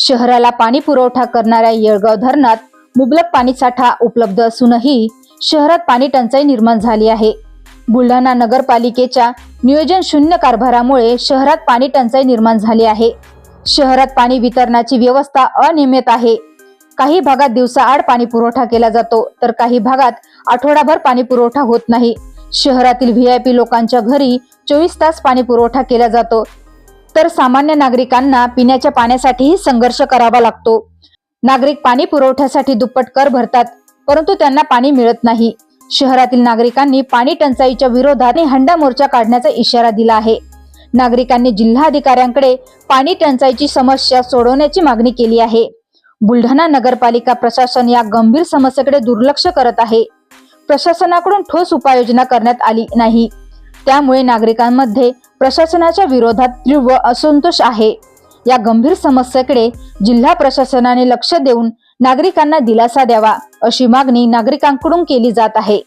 शहराला पाणी पुरवठा करणाऱ्या येळगाव धरणात मुबलक पाणी साठा उपलब्ध असूनही शहरात पाणी टंचाई निर्माण झाली आहे. बुलढाणा नगरपालिकेच्या नियोजन शून्य कारभारामुळे शहरात पाणी टंचाई निर्माण झाली आहे. शहरात पाणी वितरणाची व्यवस्था अनियमित आहे. काही भागात दिवसाआड पाणी पुरवठा केला जातो तर काही भागात आठवडाभर पाणी पुरवठा होत नाही. शहरातील व्ही आय पी लोकांच्या घरी चोवीस तास पाणी पुरवठा केला जातो तर सामान्य नागरिकांना पिण्याच्या पाण्यासाठीही संघर्ष करावा लागतो. नागरिक पाणी पुरवठ्यासाठी दुप्पट कर भरतात परंतु त्यांना पाणी मिळत नाही. शहरातील नागरिकांनी पाणी टंचाईच्या विरोधात हंडा मोर्चा काढण्याचा इशारा दिला आहे. नागरिकांनी जिल्हाधिकाऱ्यांकडे पाणी टंचाईची समस्या सोडवण्याची मागणी केली आहे. बुलढाणा नगरपालिका प्रशासन या गंभीर समस्येकडे दुर्लक्ष करत आहे. प्रशासनाकडून ठोस उपाययोजना करण्यात आली नाही. त्यामुळे नागरिकांमध्ये प्रशासनाच्या विरोधात तीव्र असंतोष आहे. या गंभीर समस्येकडे जिल्हा प्रशासनाने लक्ष देऊन नागरिकांना दिलासा द्यावा अशी मागणी नागरिकांकडून केली जात आहे.